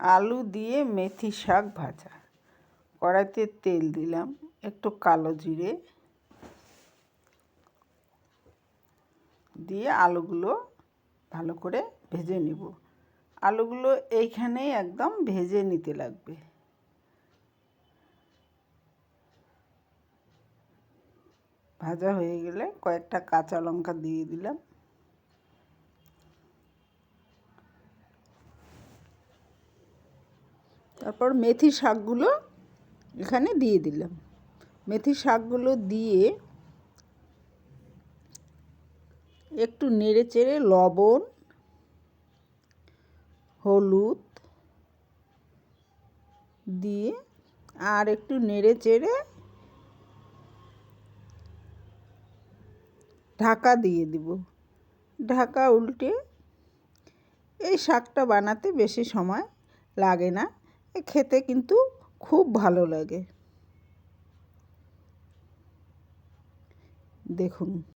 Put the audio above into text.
আলু দিয়ে মেথি শাক ভাজা। কড়াইতে তেল দিলাম, একটু কালো জিরে দিয়ে আলুগুলো ভালো করে ভেজে নিব। আলুগুলো এইখানেই একদম ভেজে নিতে লাগবে। ভাজা হয়ে গেলে কয়েকটা কাঁচা লঙ্কা দিয়ে দিলাম। তারপর মেথি শাকগুলো এখানে দিয়ে দিলাম। মেথি শাকগুলো দিয়ে একটু নেড়ে চেড়ে লবণ, হলুদ দিয়ে আর একটু নেড়ে চেড়ে ঢাকা দিয়ে দিব। ঢাকা উল্টে এই শাকটা বানাতে বেশি সময় লাগে না। খেতে কিন্তু খুব ভালো লাগে। দেখুন।